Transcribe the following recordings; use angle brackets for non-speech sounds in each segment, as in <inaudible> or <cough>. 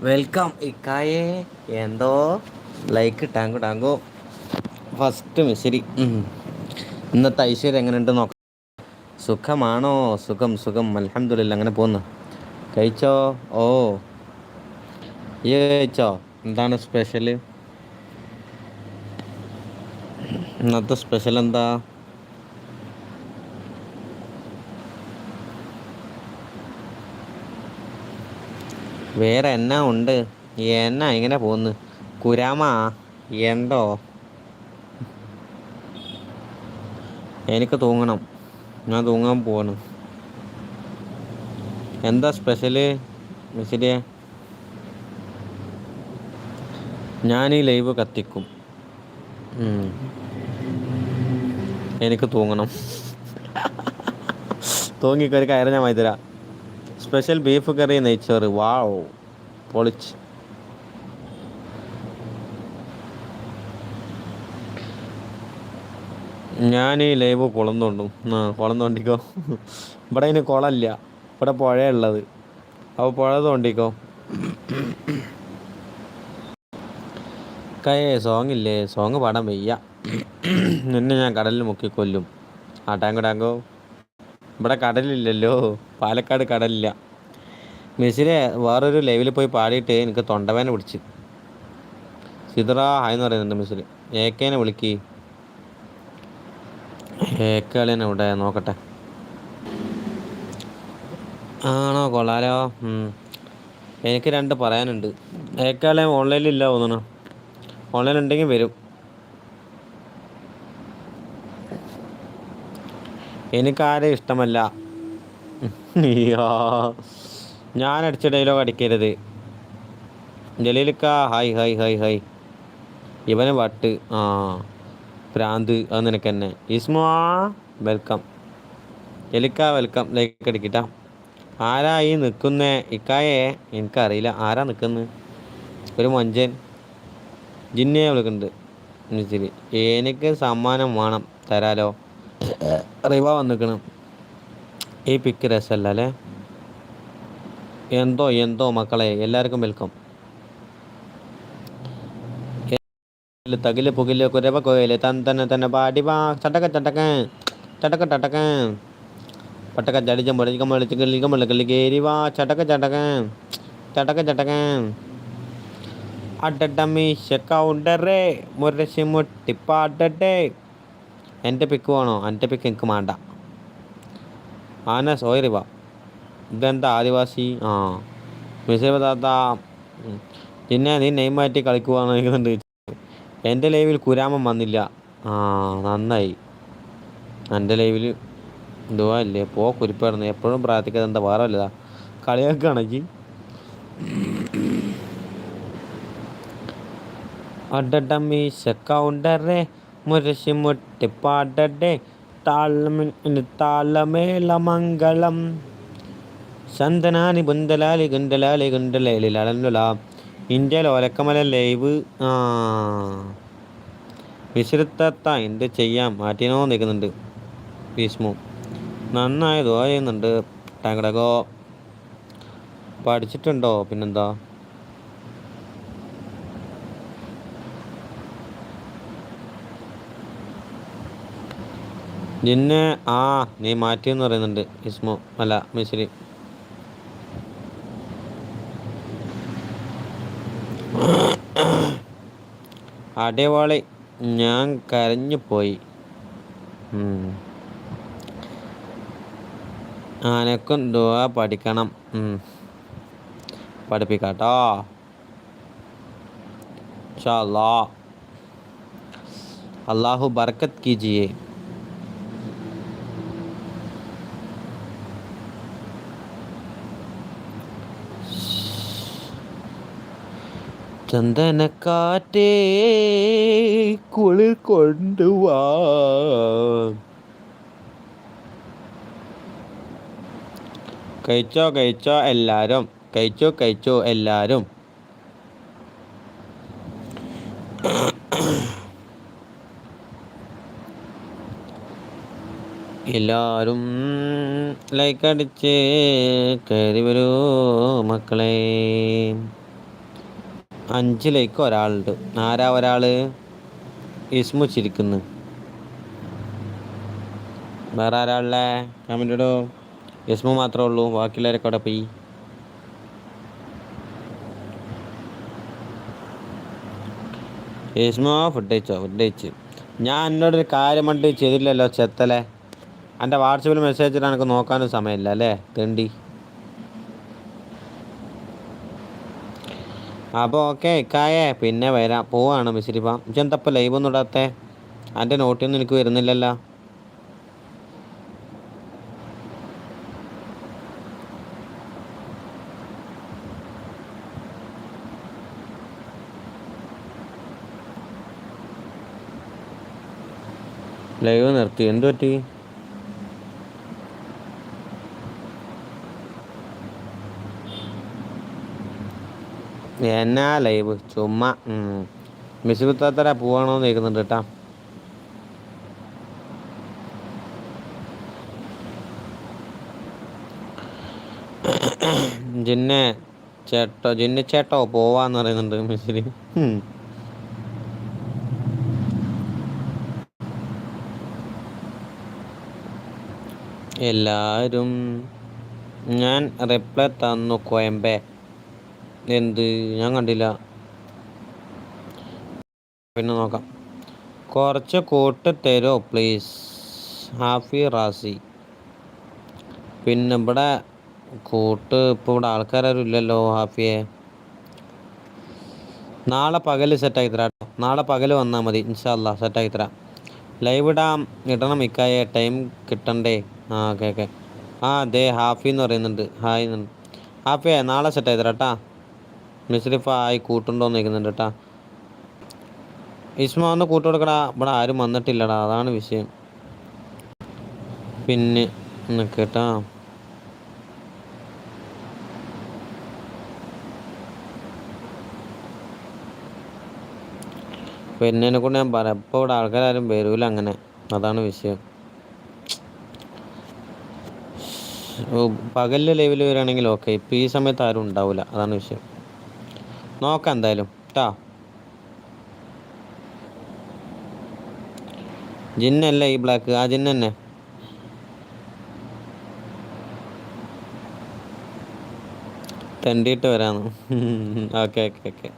Welcome ഇക്കായെ. എന്തോ? Like thank you thank you. First Misri ഇന്നത്തെ ഐശ്വര്യം എങ്ങനെയുണ്ട് നോക്കാം. സുഖമാണോ? സുഖം സുഖം. അലഹമില്ല അങ്ങനെ പോന്നു കഴിച്ചോ? ഓ. ഈ കഴിച്ചോ? എന്താണ് സ്പെഷ്യൽ ഇന്നത്തെ സ്പെഷ്യൽ എന്താ? വേറെ എന്നാ ഉണ്ട്? എന്നാ ഇങ്ങനെ പോന്ന് കുരാമ എന്തോ? എനിക്ക് തൂങ്ങണം. ഞാൻ തൂങ്ങാൻ പോവാണ്. എന്താ സ്പെഷ്യൽ ശരിയെ ഞാൻ ഈ ലൈവ് കത്തിക്കും. എനിക്ക് തൂങ്ങണം. <laughs> തൂങ്ങിക്കൊരു കയറി ഞാൻ വൈതരാം സ്പെഷ്യൽ ബീഫ് കറി നെയ്ച്ചോറ് വാവ് പൊളിച്ച് ഞാൻ ഈ ലൈവ് കുളം ആ കുളം തോണ്ടിക്കോ ഇവിടെ അതിന് കുളമില്ല ഇവിടെ പുഴയുള്ളത്. അപ്പോൾ പുഴ തോണ്ടിക്കോ. കൈ സോങ് ഇല്ലേ സോങ് പാടാൻ വയ്യ. നിന്നെ ഞാൻ കടലിൽ മുക്കിക്കൊല്ലും. ആ ടാങ്കോ ടാങ്കോ. ഇവിടെ കടലില്ലല്ലോ. പാലക്കാട് കടലില്ല. മെസ്സിനെ വേറൊരു ലൈവിൽ പോയി പാടിയിട്ട് എനിക്ക് തൊണ്ടവേന പിടിച്ച്. സിദറ ഹായ് എന്ന് പറയുന്നുണ്ട് മെസ്സിൽ ഏക്കേനെ വിളിക്ക്. ഏക്കളിനെ ഇവിടെ നോക്കട്ടെ. ആണോ? കൊള്ളാലോ. എനിക്ക് രണ്ട് പറയാനുണ്ട്. ഏക്കാളെ ഓൺലൈനിലില്ല തോന്നണം ഓൺലൈൻ ഉണ്ടെങ്കിൽ വരും. എനിക്കാരെ ഇഷ്ടമല്ല. ഞാൻ അടിച്ച ഡയലോഗ് അടിക്കരുത്. ജലീലിക്ക ഹായ് ഹായ് ഹായ് ഹായ് ഇവന് വട്ട്. ആ. പ്രാന്ത് അത് നിനക്ക് തന്നെ ഇസ്മോ വെൽക്കം എലിക്ക വെൽക്കം ലൈക്ക് അടിക്കട്ട. ആരാ ഈ നിൽക്കുന്നേ ഇക്കായെ എനിക്കറിയില്ല. ആരാ നിൽക്കുന്നത് ഒരു മഞ്ചൻ. ജിന്നയെ വിളിക്കുന്നുണ്ട് ശരി എനിക്ക് സമ്മാനം വേണം. തരാലോ? റിവ വന്നിക്കണം. ഈ പിക്ക് രസമല്ല അല്ലേ എന്തോ എന്തോ മക്കളെ എല്ലാവർക്കും വെൽക്കം തകിൽ പുകിൽ കുരവ കോയിൽ തൻ തന്നെ തന്നെ പാടി വാ ചട്ടക്ക ചട്ടക്ക ചട്ടക്ക ടട്ടക്ക പട്ടക്ക ചടിച്ച മുടക്ക മുളച്ച് കിള്ളിക്ക മുളക്കള്ളി കയറി വാ ചട്ടക്ക ചട്ടക്ക ചട്ടക്ക ചട്ടക്ക അഡഡമീശ കൗണ്ടറേ മുരശി മുട്ടിപ്പാടട്ടെ. എന്റെ പിക്ക് വേണോ? എന്റെ പിക്ക് എനിക്ക് വേണ്ട. ആന സോയറിവ ഇതെന്താ ആദിവാസി? ആ. മിസൈബ് പിന്നെ നീ നെയ്മ് മാറ്റി കളിക്കുവാന്ന് ചോദിക്കുന്നുണ്ട്. എന്റെ ലൈവിൽ കുരാമം വന്നില്ല. ആ നന്നായി. എന്റെ ലൈവിൽ എന്തുവാ ഇല്ലേ? പോ കുരിപ്പായിരുന്നു. എപ്പോഴും പ്രാർത്ഥിക്കാതെ എന്താ വേറെ വല്ലതാ? കളിയാക്കുകയാണെങ്കിൽ അഡ്ഡമ്മി കൗണ്ടറേ മുരശി മുട്ടിപ്പാടടെ താളമിന് താളമേളമംഗളം ചന്ദനാനി ബുന്തലാലി ഗുണ്ടലാലി ഗുണ്ടലേലി ലളന്നുല ഇന്ത്യയിൽ ലോലക്കമല ലൈവ്. ആ. വിശ്രുത്തത്ത എന്ത് ചെയ്യാം? മാറ്റിനോ നിൽക്കുന്നുണ്ട് ഭീഷ്മു നന്നായി ദോ ചെയ്യുന്നുണ്ട് ടാങ്കടകോ. പഠിച്ചിട്ടുണ്ടോ? പിന്നെന്താ? നിന്നെ ആ നീ മാറ്റി എന്ന് പറയുന്നുണ്ട് ഇസ്മു അല്ല മിശ്രി. അടിവാളി ഞാൻ കരഞ്ഞു പോയി. ആനക്കും ദുവ പഠിക്കണം. പഠിപ്പിക്കാട്ടോ. അള്ളാഹു ബർക്കത്ത് കീജിയേ ചന്ദനക്കാറ്റേ കുളിർ കൊണ്ടുവാ. കഴിച്ചോ കഴിച്ചോ എല്ലാരും. കഴിച്ചോ കഴിച്ചോ എല്ലാരും. എല്ലാരും ലൈക്ക് അടിച്ച് കയറി വരൂ മക്കളെ. അഞ്ച് ലൈക്ക് ഒരാളുണ്ട്. ആരാ ഒരാൾ? ഇസ്മു ചിരിക്കുന്നു. വേറെ ആരാളെ കമന്റ് ഇസ്മു മാത്രമേ ഉള്ളൂ. ബാക്കിയുള്ളവരൊക്കെ അവിടെ പോയി. ഇസ്മു ഫുഡ് കഴിച്ചോ? ഫുഡ് കഴിച്ച്. ഞാൻ എന്നോടൊരു കാര്യം കണ്ട് ചെയ്തില്ലല്ലോ ചെത്തലെ. എന്റെ വാട്സപ്പിൽ മെസ്സേജ് ഇടാൻ എനിക്ക് നോക്കാനും സമയമില്ല അല്ലേ? തെണ്ടി. അപ്പോൾ ഓക്കെ ഇക്കായേ പിന്നെ വരാം. പോവാണ് മിശ്രിപ്പ ഇജെന്തപ്പോൾ ലൈവ് ഒന്നും ഇടാത്തെ? എന്റെ നോട്ടിയൊന്നും എനിക്ക് വരുന്നില്ലല്ലോ. ലൈവ് നിർത്തി. എന്ത് പറ്റി എന്നാ ലൈവ്? ചുമ്മാ മിസ് കുത്താത്തര പോവാണോന്ന് കേൾക്കുന്നുണ്ട് കേട്ടാ. ജിന്നെ ചേട്ടോ ജിന്നെ ചേട്ടോ പോവാന്ന് പറയുന്നുണ്ട് മിസ്സിൽ എല്ലാവരും ഞാൻ റിപ്ലൈ തന്നു കോയമ്പേ. എന്ത്? ഞാൻ കണ്ടില്ല. പിന്നെ നോക്കാം. കുറച്ച് കോട്ട് തരോ പ്ലീസ് ഹാഫി റാസി. പിന്നെ ഇവിടെ കൂട്ട് ഇപ്പോൾ ഇവിടെ ആൾക്കാരും ഇല്ലല്ലോ ഹാഫിയെ. നാളെ പകൽ സെറ്റാക്കി തരാം കേട്ടോ. നാളെ പകൽ വന്നാൽ മതി. ഇൻഷാല്ല സെറ്റാക്കി തരാം. ലൈവ് ഇടാം. ഇടണം ഇക്കായെ ടൈം കിട്ടണ്ടേ? ആ ഓക്കെ ഓക്കെ. ആ അതെ ഹാഫി എന്ന് പറയുന്നുണ്ട്. ഹായ് ഹാഫിയെ നാളെ സെറ്റാക്കി തരാം കേട്ടാ. മിസ്രിഫ് ആയി കൂട്ടുണ്ടോന്ന് ചോദിക്കുന്നുണ്ട് കേട്ടാ. ഇസ്മ ഒന്ന് കൂട്ടു കൊടുക്കടാ. ഇവിടെ ആരും വന്നിട്ടില്ലടാ. അതാണ് വിഷയം. പിന്നെ കേട്ടാ. പിന്നെ കൊണ്ട് ഞാൻ പറയാം. ഇപ്പോൾ ഇവിടെ ആൾക്കാരും വരൂല അങ്ങനെ. അതാണ് വിഷയം. പകലിലെ ലൈവിൽ വരികയാണെങ്കിൽ ഓക്കെ ഇപ്പൊ ഈ സമയത്ത് ആരും ഉണ്ടാവില്ല അതാണ് വിഷയം. നോക്കാം എന്തായാലും കേട്ടോ ജിന്നല്ലേ ഈ ബ്ലാക്ക് ആ ജിന്ന തന്നെ തെണ്ടിയിട്ട് വരാന്ന്. <laughs> Okay okay okay.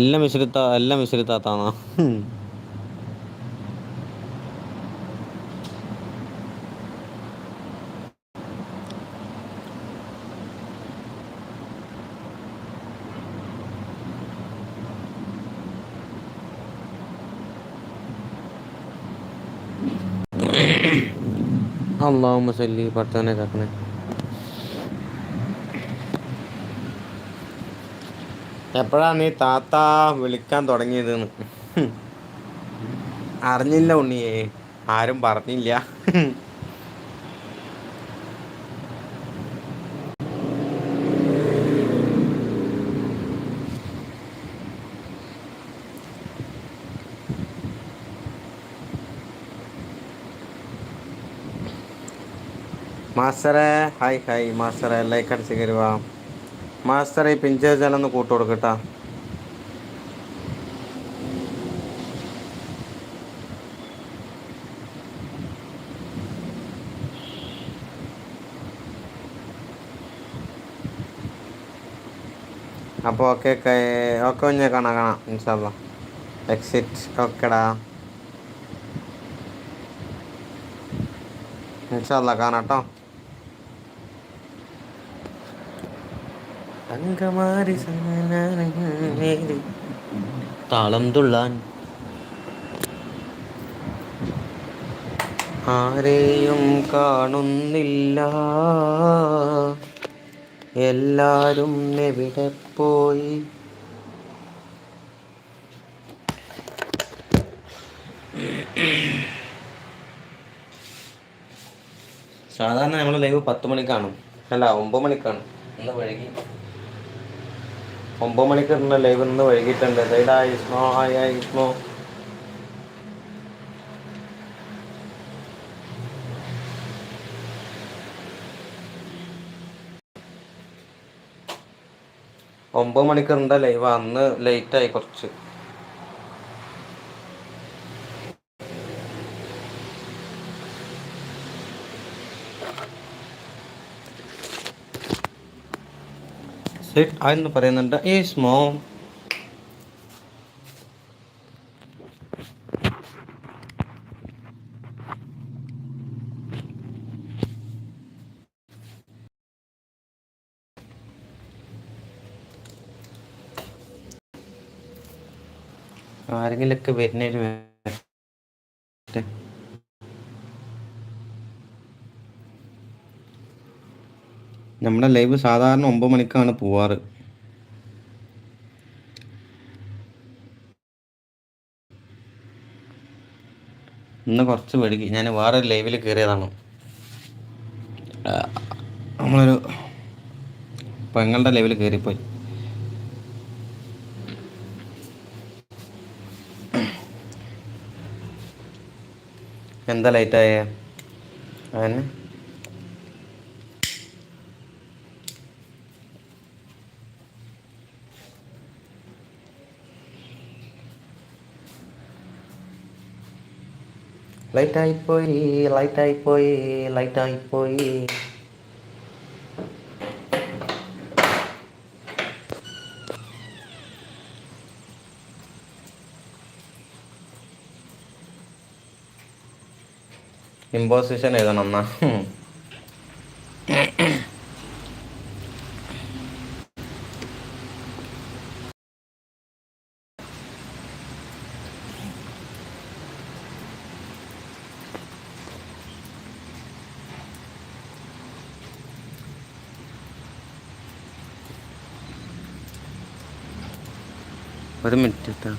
എല്ലാം മിശ്രിത്ത എല്ലാം മിശ്രിത്താത്താണോ <laughs> അള്ളാഹു സല്ലി പഠിത്തവനെ കാക്കണേ എപ്പോഴാ നീ താത്ത വിളിക്കാൻ തുടങ്ങിയതെന്ന്? അറിഞ്ഞില്ല ഉണ്ണിയേ. ആരും പറഞ്ഞില്ല. മാസ്റ്ററെ ഹായ് ഹായ്. മാസ്റ്ററെ ലൈക്ക് അടിച്ച് കരുവ. മാസ്റ്ററെ ഈ പിഞ്ചേജാലൊന്ന് കൂട്ടു കൊടുക്കട്ടാ. അപ്പോൾ ഓക്കെ ഓക്കെ. ഞാൻ കാണാം കാണാം. ഇൻഷാല്ല എക്സിറ്റ് ഓക്കെടാ. ഇൻഷാല്ല കാണാം കേട്ടോ തങ്കമാരി താളം തുള്ളാൻ. ആരെയും കാണുന്നില്ല. എല്ലാരും എവിടെ പോയി? സാധാരണ നമ്മൾ ലൈവ് പത്ത് മണിക്കാണ്. അല്ല ഒമ്പത് മണിക്കാണ്. എന്താ വഴുകി ഒമ്പത് മണിക്ക് ഇടുന്ന ലൈവ് ഇന്ന് വൈകിട്ടുണ്ട്. ദൈഡാ ഇസ്മോ. ഇസ്മോ. ഒമ്പത് മണിക്കൂറിന്റെ ലൈവ് അന്ന് ലേറ്റായി കുറച്ച്. സിറ്റ് എന്ന് പറയുന്നുണ്ട് ഈ സ്മോ ആരെങ്കിലൊക്കെ വരുന്നതിന് വരട്ടെ. നമ്മുടെ ലൈവ് സാധാരണ ഒമ്പത് മണിക്കാണ് പോവാറ്. ഇന്ന് കുറച്ച് വൈകി. ഞാൻ വേറെ ലൈവിൽ കയറിയതാണ് നമ്മളൊരു പെങ്ങളുടെ ലൈവിൽ കയറിപ്പോയി എന്താ ലൈറ്റായേ? లైట్ అయిపోయి లైట్ అయిపోయి లైట్ అయిపోయి. ఇంపోజిషన్ ఏదైనా ఉన్నా മിനിറ്റ് കേട്ടോ